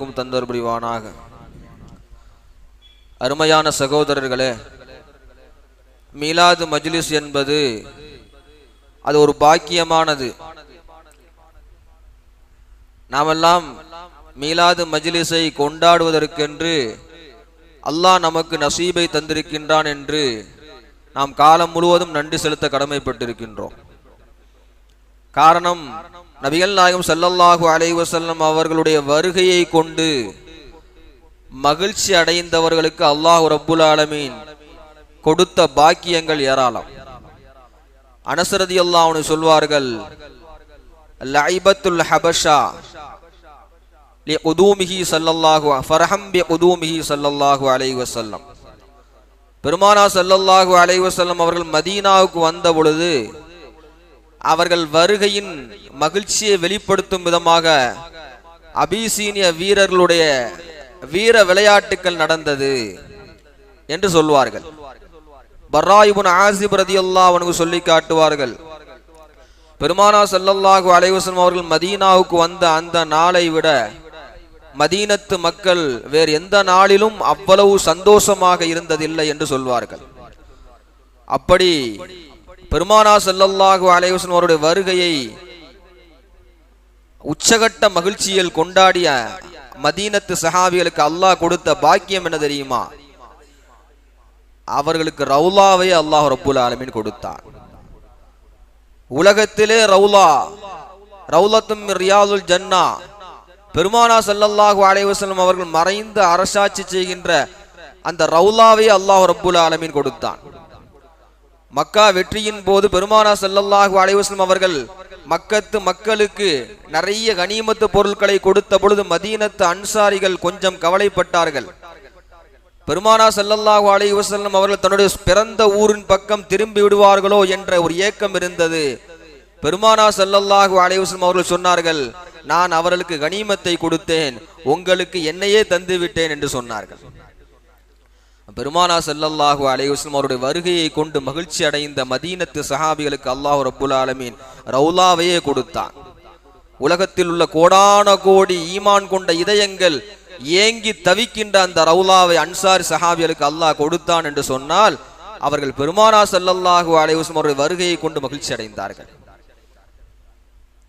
எங்களுக்கும் தந்தர் புரிவானாக அருமையான சகோதரர்களே மீலாது மஜ்லிஸ் என்பது அது ஒரு பாக்கியமானது. நாமெல்லாம் மீலாது மஜ்லிஸை கொண்டாடுவதற்கென்று அல்லாஹ் நமக்கு நசீபை தந்திருக்கின்றான் என்று நாம் காலம் முழுவதும் நன்றி செலுத்த கடமைப்பட்டிருக்கின்றோம். காரணம் நபிகள் நாயகம் செல்லல்லாஹு அலைவசல்லம் அவர்களுடைய வருகையை கொண்டு மகிழ்ச்சி அடைந்தவர்களுக்கு அல்லாஹ் ரப்புல் ஆலமீன் கொடுத்த பாக்கியங்கள் ஏராளம். அனசரதி அல்லாஹ்னு சொல்வார்கள் லைபத்துல் ஹபஷா உதூமிஹி சல்லல்லாஹு ஸல்லல்லாஹு ஃபரஹம் பி குதூமிஹி ஸல்லல்லாஹு அலைஹி பெருமானா சல்லல்லாஹு அலைவசல்லம் அவர்கள் மதீனாவுக்கு வந்த பொழுது அவர்கள் வருகையின் மகிழ்ச்சியை வெளிப்படுத்தும் விதமாக அபிசீனிய வீரர்களுடைய வீர விளையாட்டுக்கள் நடந்தது என்று சொல்வார்கள். பர்ராயிபுன் ஆசிப் ரதியல்லாஹு அவனுக்கு சொல்லி காட்டுவார்கள். பெருமானா சல்லல்லாஹு அலைவசன் அவர்கள் மதீனாவுக்கு வந்த அந்த நாளை விட மதீனத்து மக்கள் வேறு எந்த நாளிலும் அவ்வளவு சந்தோஷமாக இருந்ததில்லை என்று சொல்வார்கள். அப்படி பெருமானா ஸல்லல்லாஹு அலைவசன் அவருடைய வருகையை உச்சகட்ட மகிழ்ச்சியில் கொண்டாடிய மதீனத்து சஹாபிகளுக்கு அல்லாஹ் கொடுத்த பாக்கியம் என்ன தெரியுமா? அவர்களுக்கு ரவுலாவை அல்லாஹ் ரபுல் ஆலமின் கொடுத்தார் உலகத்திலே ரவுலா ரவுலத்தும் ரியாதுல் ஜன்னா பெருமானா செல்லல்லாஹு அலைவசலம் அவர்கள் மறைந்து அரசாட்சி செய்கின்ற அந்த ரவுலாவை அல்லாஹ் ரபுல் ஆலமின் கொடுத்தான். மக்கா வெற்றியின் போது பெருமானா செல்லல்லாஹு அலைஹி அவர்கள் மக்கத்து மக்களுக்கு நிறைய கனிமத்து பொருட்களை கொடுத்த பொழுது மதீனத்து அன்சாரிகள் கொஞ்சம் கவலைப்பட்டார்கள். பெருமானா செல்லல்லாஹு அலைஹி அவர்கள் தன்னுடைய பிறந்த ஊரின் பக்கம் திரும்பி விடுவார்களோ என்ற ஒரு ஏக்கம் இருந்தது. பெருமானா செல்லல்லாஹு அலைஹி அவர்கள் சொன்னார்கள் நான் அவர்களுக்கு கனிமத்தை கொடுத்தேன் உங்களுக்கு என்னையே தந்து விட்டேன் என்று சொன்னார்கள். பெருமானா செல்லல்லாஹு அலையுஸ்லம் அவருடைய வருகையை கொண்டு மகிழ்ச்சி அடைந்த மதீனத்து சஹாபிகளுக்கு அல்லாஹ் ரபுல் ஆலமீன் ரவுலாவையே கொடுத்தான். உலகத்தில் உள்ள கோடான கோடி ஈமான் கொண்ட இதயங்கள் ஏங்கி தவிக்கின்ற அந்த ரவுலாவை அன்சாரி சஹாபிகளுக்கு அல்லாஹ் கொடுத்தான் என்று சொன்னால் அவர்கள் பெருமானா செல்லல்லாஹு அலையுஸ்லம் அவருடைய வருகையை கொண்டு மகிழ்ச்சி அடைந்தார்கள்.